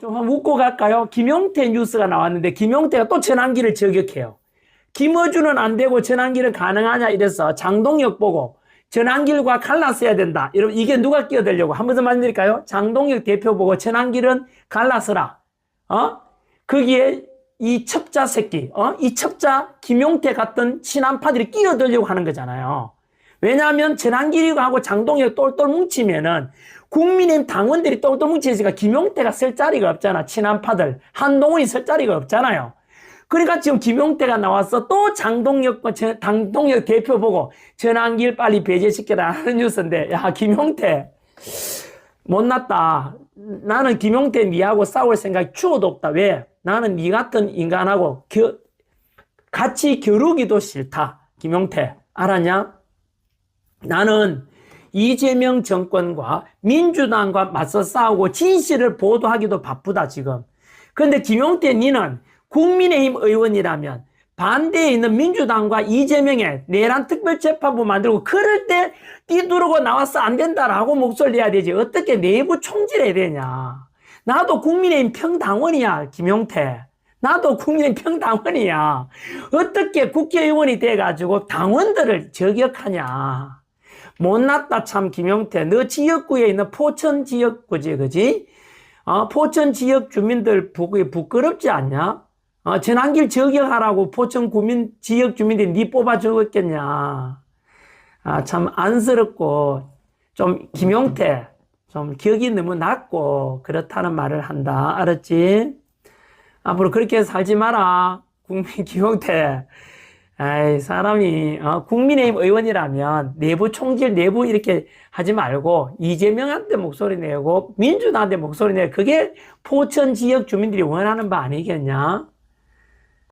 좀 한번 웃고 갈까요? 김용태 뉴스가 나왔는데 김용태가 또 전환기를 저격해요. 김어준은 안 되고 전환기는 가능하냐 이래서 장동혁 보고 전환길과 갈라서야 된다. 여러분 이게 누가 끼어들려고 한 번 더 말씀드릴까요? 장동혁 대표 보고 전환길은 갈라서라. 어? 거기에 이 첩자 새끼, 어? 이 첩자 김용태 같은 친한파들이 끼어들려고 하는 거잖아요. 왜냐하면 전환길이하고 장동혁 똘똘 뭉치면은 국민의힘 당원들이 똘똘 뭉치니까 김용태가 쓸 자리가 없잖아. 친한파들. 한동훈이 쓸 자리가 없잖아요. 그러니까 지금 김용태가 나와서 또 장동혁과 전- 장동혁 대표 보고 전환길 빨리 배제시켜라 하는 뉴스인데, 야, 김용태. 못났다. 나는 김용태 니하고 싸울 생각이 추호도 없다. 왜? 나는 니 같은 인간하고 겨, 같이 겨루기도 싫다. 김용태. 알았냐? 나는 이재명 정권과 민주당과 맞서 싸우고 진실을 보도하기도 바쁘다, 지금. 그런데 김용태 니는 국민의힘 의원이라면 반대에 있는 민주당과 이재명의 내란 특별재판부 만들고 그럴 때 뛰두르고 나와서 안 된다라고 목소리 내야 되지. 어떻게 내부 총질해야 되냐. 나도 국민의힘 평당원이야, 김용태. 나도 국민의힘 평당원이야. 어떻게 국회의원이 돼가지고 당원들을 저격하냐. 못났다, 참, 김용태. 너 지역구에 있는 포천 지역구지, 그지? 어, 포천 지역 주민들 보기 부끄럽지 않냐? 어, 전환길 저격하라고 포천 구민, 지역 주민들이 니 뽑아 주겠냐? 아, 참 안쓰럽고, 좀, 김용태, 좀 격이 너무 낮고, 그렇다는 말을 한다. 알았지? 앞으로 그렇게 살지 마라. 국민, 김용태. 아이, 사람이, 어, 국민의힘 의원이라면 내부 총질, 내부 이렇게 하지 말고 이재명한테 목소리 내고 민주당한테 목소리 내고 그게 포천 지역 주민들이 원하는 바 아니겠냐?